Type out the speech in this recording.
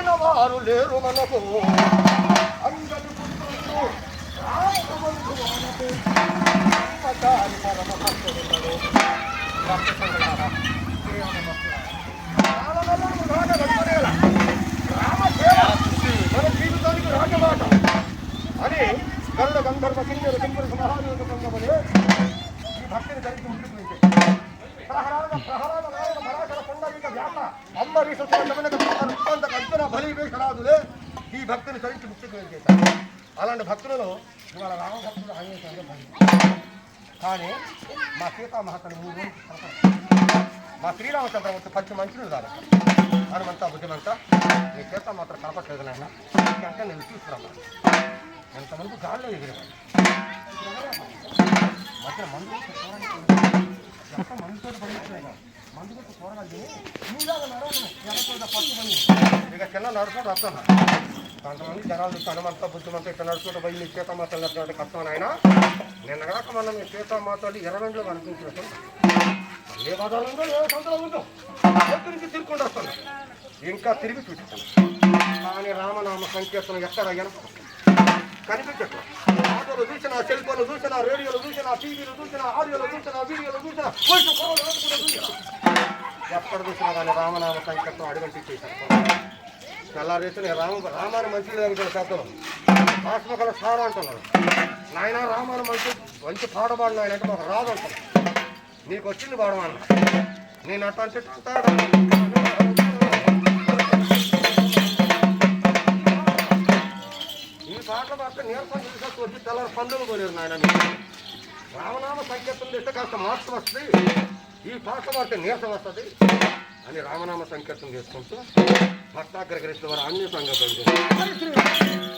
వచ్చిన వారు లేరు మనకు అంజలి పుత్రుడు మన జీవితానికి రాజమాట అని గరుడ గంధర్వ మహాదేవుడు ఈ భక్తిని ప్రహ్లాద ప్రహ్లాద పుండరీక వ్యాస అంబరీష సుమంతమైన కృష్ణ వేషరాదులే ఈ భక్తుని చరించి ముక్తికి చేశారు అలాంటి భక్తులలో ఇవాళ రామభక్తులు భక్తులు కానీ మా సీతామహతను మూడు రోజులు కనపడదు. మా శ్రీరామచంద్రమూర్తి పచ్చి మంచులు కాదు హనుమంతా బుద్ధిమంతా నీ చేత మాత్రం కనపట్లేదు నాయన అంటే నేను తీసుకురామా ఎంతమంది గాల్లో ఎగిరేవాడు మధ్య మందు ఇక చిన్న నడుచుకుంటూ వస్తాను కొంతమంది జనాలు చూస్తే హనుమంతా బుద్ధిమంతా ఇట్లా నడుచుకుంటూ పోయి మీ సీతామాతలు నడిచినట్టు కష్టం ఆయన నిన్న కాక మనం మీ సీతామాతలు ఇరవైలో కనిపించినట్టు ఏ పదాలు ఏ సంతలో ఉందో ఎక్కడి నుంచి తిరుగుకుంటూ వస్తాను ఇంకా తిరిగి చూపిస్తాను కానీ రామనామ సంకీర్తన ఎక్కడ వెనక కనిపించట్లేదు. ఆటోలో చూసిన సెల్ ఫోన్లు చూసిన రేడియోలు చూసిన టీవీలు చూసినా ఆడియోలు చూసినా వీడియోలు చూసినా voice ఎప్పటి ఎక్కడ చూసినా కానీ రామనామ సంకీర్తన అడుగంటి చేశారు. తెల్లారేసిన రామ రామాని మంచి దగ్గర శాతం ఆత్మకల సారా అంటున్నారు నాయన రామాను మంచి మంచి పాడబాడు నాయన అంటే మాకు రాదు అంటారు నీకు వచ్చింది పాడమన్నా నేను అట్లా ఈ పాటలు నీరసం తీసుకొచ్చి వచ్చి తెల్లారి పండుగ పోలేరు నాయన రామనామ సంకీర్తన చేస్తే కాస్త మార్పు వస్తుంది. ఈ పాట పాడితే నీరసం వస్తుంది అని రామనామ సంకీర్తన చేసుకుంటూ భక్తాగ్రహరిస్తూ వారు అన్ని సంగతి